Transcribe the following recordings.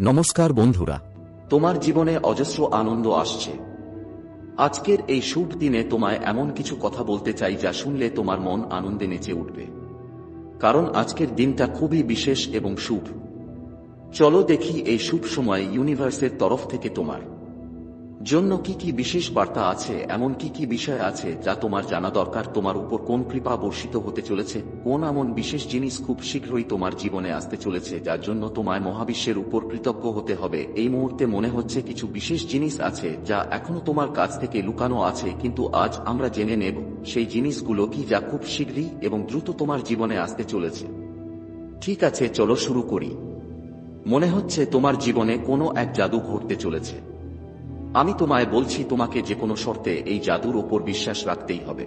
নমস্কার বন্ধুরা। তোমার জীবনে অজস্র আনন্দ আসছে। আজকের এই শুভ দিনে তোমায় এমন কিছু কথা বলতে চাই যা শুনলে তোমার মন আনন্দে নেচে উঠবে। কারণ আজকের দিনটা খুবই বিশেষ এবং শুভ। চলো দেখি এই শুভ সময় ইউনিভার্সের তরফ থেকে তোমার। জন্য কি কি বিশেষ বার্তা আছে, এমন কি কি বিষয় আছে যা তোমার জানা দরকার, তোমার উপর কোন কৃপা বর্ষিত হতে চলেছে, কোন এমন বিশেষ জিনিস খুব শীঘ্রই তোমার জীবনে আসতে চলেছে যার জন্য তোমায় মহাবিশ্বের উপর কৃতজ্ঞ হতে হবে। এই মুহূর্তে মনে হচ্ছে কিছু বিশেষ জিনিস আছে যা এখনও তোমার কাছ থেকে লুকানো আছে, কিন্তু আজ আমরা জেনে নেব সেই জিনিসগুলো কি যা খুব শীঘ্রই এবং দ্রুত তোমার জীবনে আসতে চলেছে। ঠিক আছে, চলো শুরু করি। মনে হচ্ছে তোমার জীবনে কোনো এক জাদু ঘটতে চলেছে। আমি তোমায় বলছি, তোমাকে যে কোনো শর্তে এই জাদুর ওপর বিশ্বাস রাখতেই হবে।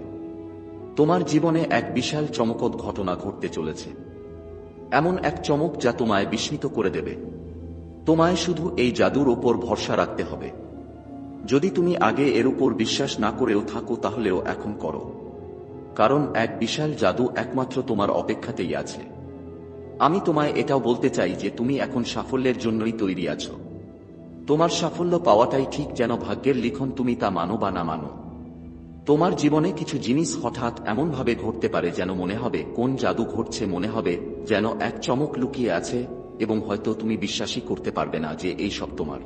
তোমার জীবনে এক বিশাল চমকদ ঘটনা ঘটতে চলেছে। এমন এক চমক যা তোমায় বিস্মিত করে দেবে। তোমায় শুধু এই জাদুর ওপর ভরসা রাখতে হবে। যদি তুমি আগে এর উপর বিশ্বাস না করেও থাকো, তাহলেও এখন করো। কারণ এক বিশাল জাদু একমাত্র তোমার অপেক্ষাতেই আছে। আমি তোমায় এটাও বলতে চাই যে তুমি এখন সাফল্যের জন্যই তৈরি আছো। তোমার সাফল্য পাওয়াটাই ঠিক যেন ভাগ্যের লিখন তুমি তা মানো বা না মানো। তোমার জীবনে কিছু জিনিস হঠাৎ এমনভাবে ঘটতে পারে যেন মনে হবে, কোন জাদু ঘটছে মনে হবে, যেন এক চমক লুকিয়ে আছে এবং হয়তো তুমি বিশ্বাসই করতে পারবে না যে এই সব তোমার।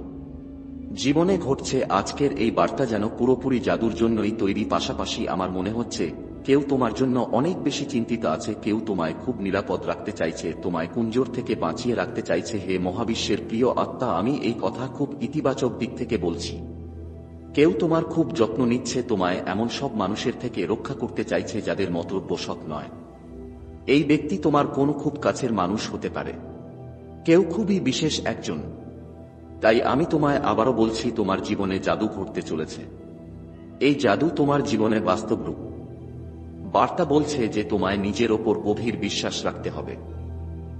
জীবনে ঘটছে আজকের এই বার্তা যেন পুরোপুরি জাদুর জন্যই তৈরি, পাশাপাশি আমার মনে হচ্ছে কেউ তোমার জন্য অনেক বেশি চিন্তিত আছে, কেউ তোমায় খুব নিরাপদ রাখতে চাইছে, তোমায় কুঞ্জোর থেকে বাঁচিয়ে রাখতে চাইছে, হে মহাবিশ্বের প্রিয় আত্মা, আমি এই কথা খুব ইতিবাচক দিক থেকে বলছি। কেউ তোমার খুব যত্ন নিচ্ছে, তোমায় এমন সব মানুষের থেকে রক্ষা করতে চাইছে যাদের মতলব্য সৎ নয়। এই ব্যক্তি তোমার কোনো খুব কাছের মানুষ হতে পারে। কেউ খুবই বিশেষ একজন। তাই আমি তোমায় আবারও বলছি, তোমার জীবনে জাদু ঘটতে চলেছে। এই জাদু তোমার জীবনে বাস্তব রূপ। বার্তা বলছে যে তোমায় নিজের ওপর গভীর বিশ্বাস রাখতে হবে।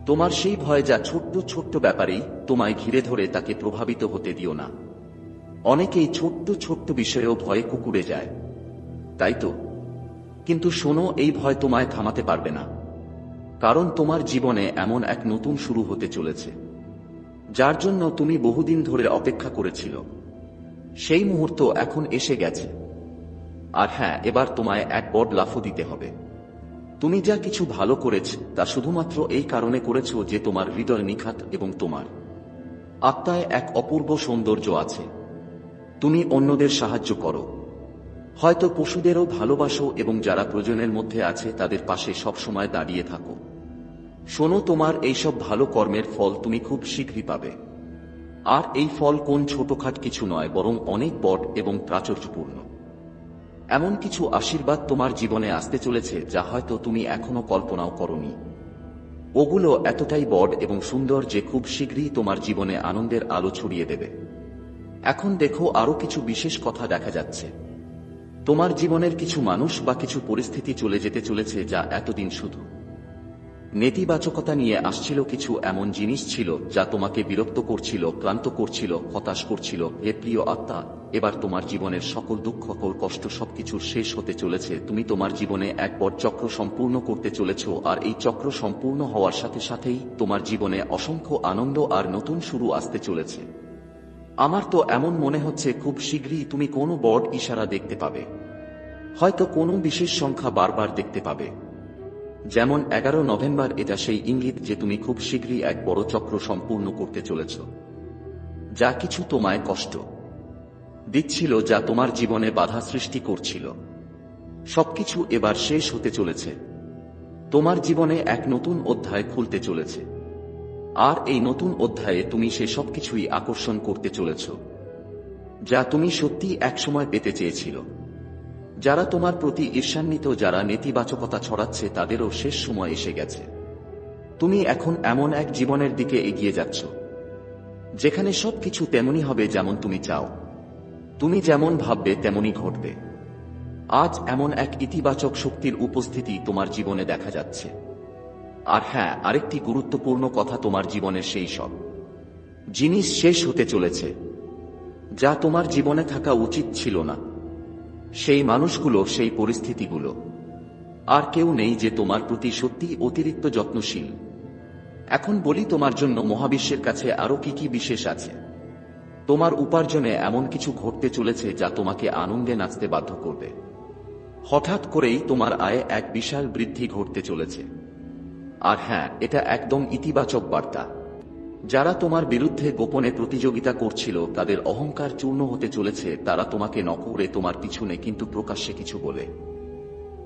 তোমার সেই ভয় যা ছোট্ট ছোট্ট ব্যাপারেই তোমায় ঘিরে ধরে তাকে প্রভাবিত হতে দিও না। অনেকেই ছোট্ট ছোট্ট বিষয়েও ভয়ে কুকুরে যায়। তাই তো? কিন্তু শোনো, এই ভয় তোমায় থামাতে পারবে না। কারণ তোমার জীবনে এমন এক নতুন শুরু হতে চলেছে। যার জন্য তুমি বহুদিন ধরে অপেক্ষা করেছিল। সেই মুহূর্ত এখন এসে গেছে। আর হ্যাঁ এবার তোমায় এক বড় লাফও দিতে হবে। তুমি যা কিছু ভালো করেছ, তা শুধুমাত্র এই কারণে করেছ যে তোমার হৃদয় নিখাত এবং তোমার। আত্মায় এক অপূর্ব সৌন্দর্য আছে। তুমি অন্যদের সাহায্য করো। হয়তো পশুদেরও ভালোবাসো এবং যারা প্রয়োজনের মধ্যে আছে, তাদের পাশে সবসময় দাঁড়িয়ে থাকো। শোনো, তোমার এইসব ভালো কর্মের ফল তুমি খুব শীঘ্রই পাবে। আর এই ফল কোন ছোটখাট কিছু নয়, বরং অনেক বড় এবং প্রাচুর্যপূর্ণ। এমন কিছু আশীর্বাদ তোমার জীবনে আসতে চলেছে যা হয়তো তুমি এখনও কল্পনাও করনি। ওগুলো এতটাই বড় এবং সুন্দর যে খুব শীঘ্রই তোমার জীবনে আনন্দের আলো ছড়িয়ে দেবে। এখন দেখো আরও কিছু বিশেষ কথা দেখা যাচ্ছে। তোমার জীবনের কিছু মানুষ বা কিছু পরিস্থিতি চলে যেতে চলেছে যা এতদিন শুধু নেতিবাচকতা নিয়ে আসছিল কিছু এমন জিনিস ছিল যা তোমাকে বিরক্ত করছিল, ক্লান্ত করছিল, হতাশ করছিল। হে প্রিয় আত্মা, এবার তোমার জীবনের সকল দুঃখ সকল কষ্ট সবকিছুর শেষ হতে চলেছে। তুমি তোমার জীবনে এক বড় চক্র সম্পূর্ণ করতে চলেছ আর এই চক্র সম্পূর্ণ হওয়ার সাথে সাথেই তোমার জীবনে অসংখ্য আনন্দ আর নতুন শুরু আসতে চলেছে। আমার তো এমন মনে হচ্ছে, খুব শীঘ্রই তুমি কোনো বড় ইশারা দেখতে পাবে। হয়তো কোনো বিশেষ সংখ্যা বারবার দেখতে পাবে। যেমন এগারো নভেম্বর এটা সেই ইঙ্গিত যে তুমি খুব শীঘ্রই এক বড় চক্র সম্পূর্ণ করতে চলেছ। যা কিছু তোমায় কষ্ট দিচ্ছিল, যা তোমার জীবনে বাধা সৃষ্টি করছিল। সবকিছু এবার শেষ হতে চলেছে। তোমার জীবনে এক নতুন অধ্যায় খুলতে চলেছে। আর এই নতুন অধ্যায়ে তুমি সে সবকিছুই আকর্ষণ করতে চলেছ, যা তুমি সত্যি একসময় পেতে চেয়েছিল। যারা তোমার প্রতি ঈর্ষান্বিত, যারা নেতিবাচকতা ছড়াচ্ছে, তাদেরও শেষ সময় এসে গেছে। তুমি এখন এমন এক জীবনের দিকে এগিয়ে যাচ্ছ, যেখানে সবকিছু তেমনই হবে যেমন তুমি চাও। তুমি যেমন ভাববে, তেমনই ঘটবে। আজ এমন এক ইতিবাচক শক্তির উপস্থিতি তোমার জীবনে দেখা যাচ্ছে। আর হ্যাঁ আরেকটি গুরুত্বপূর্ণ কথা তোমার জীবনের সেই সব। জিনিস শেষ হতে চলেছে, যা তোমার জীবনে থাকা উচিত ছিল না। সেই মানুষগুলো, সেই পরিস্থিতিগুলো। আর কেউ নেই যে তোমার প্রতি সত্যি অতিরিক্ত যত্নশীল। এখন বলি তোমার জন্য মহাবিশ্বের কাছে আরও কি কি বিশেষ আছে। তোমার উপার্জনে এমন কিছু ঘটতে চলেছে যা তোমাকে আনন্দে নাচতে বাধ্য করবে। হঠাৎ করেই তোমার আয়ে এক বিশাল বৃদ্ধি ঘটতে চলেছে। আর হ্যাঁ এটা একদম ইতিবাচক বার্তা। যারা তোমার বিরুদ্ধে গোপনে প্রতিযোগিতা করছিল, তাদের অহংকার চূর্ণ হতে চলেছে, তারা তোমাকে নকরে তোমার পিছনে কিন্তু প্রকাশ্যে কিছু বলে।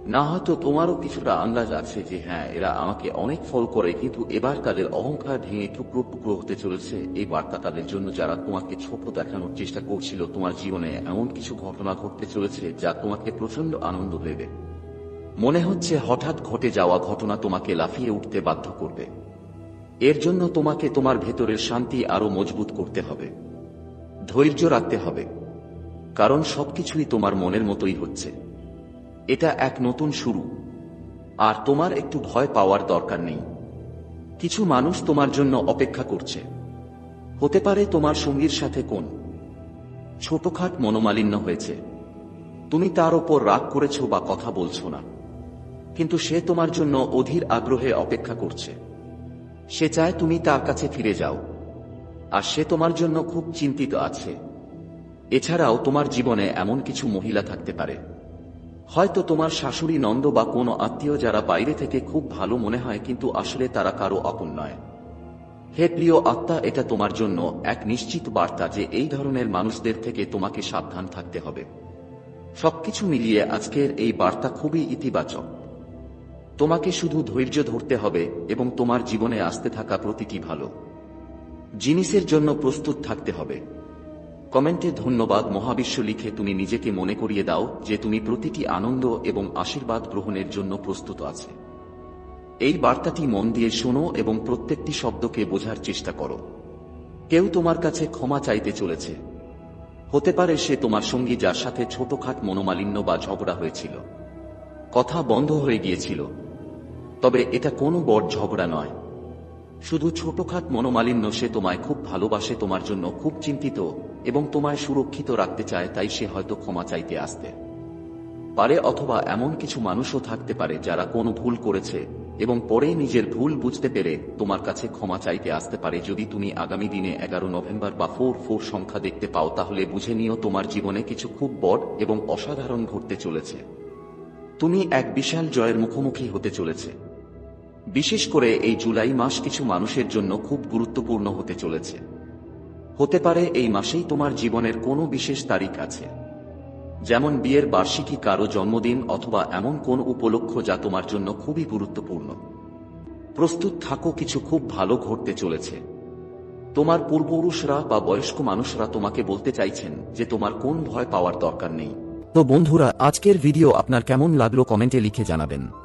না হয়তো তোমারও কিছুটা আন্দাজ আছে যে হ্যাঁ এরা আমাকে অনেক ফল করে, কিন্তু এবার তাদের অহংকার ভেঙে টুকরো টুকরো হতে চলেছে। এই বার্তা তাদের জন্য যারা তোমাকে ছোট দেখানোর চেষ্টা করছিল, তোমার জীবনে এমন কিছু ঘটনা ঘটতে চলেছে যা তোমাকে প্রচণ্ড আনন্দ দেবে। মনে হচ্ছে হঠাৎ ঘটে যাওয়া ঘটনা তোমাকে লাফিয়ে উঠতে বাধ্য করবে। এর জন্য তোমাকে তোমার ভেতরের শান্তি আরও মজবুত করতে হবে। ধৈর্য রাখতে হবে। কারণ সবকিছুই তোমার মনের মতোই হচ্ছে। এটা এক নতুন শুরু। আর তোমার একটু ভয় পাওয়ার দরকার নেই। কিছু মানুষ তোমার জন্য অপেক্ষা করছে। হতে পারে তোমার সঙ্গীর সাথে কোন ছোটখাট মনোমালিন্য হয়েছে। তুমি তার ওপর রাগ করেছ বা কথা বলছো না। কিন্তু সে তোমার জন্য অধীর আগ্রহে অপেক্ষা করছে। সে চায় তুমি তার কাছে ফিরে যাও। আর সে তোমার জন্য খুব চিন্তিত আছে। এছাড়াও তোমার জীবনে এমন কিছু মহিলা থাকতে পারে। হয়তো তোমার শাশুড়ি নন্দ বা কোনো আত্মীয় যারা বাইরে থেকে খুব ভালো মনে হয় কিন্তু আসলে তারা কারও আপন নয়। হে প্রিয় আত্মা, এটা তোমার জন্য এক নিশ্চিত বার্তা যে এই ধরনের মানুষদের থেকে তোমাকে সাবধান থাকতে হবে। সবকিছু মিলিয়ে আজকের এই বার্তা খুবই ইতিবাচক। তোমাকে শুধু ধৈর্য ধরতে হবে এবং তোমার জীবনে আসতে থাকা প্রতিটি ভালো। জিনিসের জন্য প্রস্তুত থাকতে হবে। কমেন্টে ধন্যবাদ মহাবিশ্ব লিখে তুমি নিজেকে মনে করিয়ে দাও যে তুমি প্রতিটি আনন্দ এবং আশীর্বাদ গ্রহণের জন্য প্রস্তুত আছে। এই বার্তাটি মন দিয়ে শোনো এবং প্রত্যেকটি শব্দকে বোঝার চেষ্টা করো। কেউ তোমার কাছে ক্ষমা চাইতে চলেছে। হতে পারে সে তোমার সঙ্গী যার সাথে ছোটখাট মনোমালিন্য বা ঝগড়া হয়েছিল। কথা বন্ধ হয়ে গিয়েছিল। তবে এটা কোনো বড় ঝগড়া নয়। শুধু ছোটখাট মনোমালিন্য সে তোমায় খুব ভালোবাসে, তোমার জন্য খুব চিন্তিত এবং তোমায় সুরক্ষিত রাখতে চায়, তাই সে হয়তো ক্ষমা চাইতে আসতে পারে অথবা এমন কিছু মানুষও থাকতে পারে যারা কোনো ভুল করেছে এবং পরে নিজের ভুল বুঝতে পেরে তোমার কাছে ক্ষমা চাইতে আসতে পারে। যদি তুমি আগামী দিনে এগারো নভেম্বর বা ফোর ফোর সংখ্যা দেখতে পাও, তাহলে বুঝে নিও তোমার জীবনে কিছু খুব বড় এবং অসাধারণ ঘটতে চলেছে। তুমি এক বিশাল জয়ের মুখোমুখি হতে চলেছে। বিশেষ করে এই জুলাই মাস কিছু মানুষের জন্য খুব গুরুত্বপূর্ণ হতে চলেছে। হতে পারে এই মাসেই তোমার জীবনের কোনো বিশেষ তারিখ আছে। যেমন বিয়ের বার্ষিকী কারও জন্মদিন অথবা এমন কোন উপলক্ষ যা তোমার জন্য খুবই গুরুত্বপূর্ণ। প্রস্তুত থাকো, কিছু খুব ভালো ঘটতে চলেছে। তোমার পূর্বপুরুষরা বা বয়স্ক মানুষরা তোমাকে বলতে চাইছেন যে তোমার কোন ভয় পাওয়ার দরকার নেই। তো বন্ধুরা, আজকের ভিডিও আপনার কেমন লাগল কমেন্টে লিখে জানাবেন।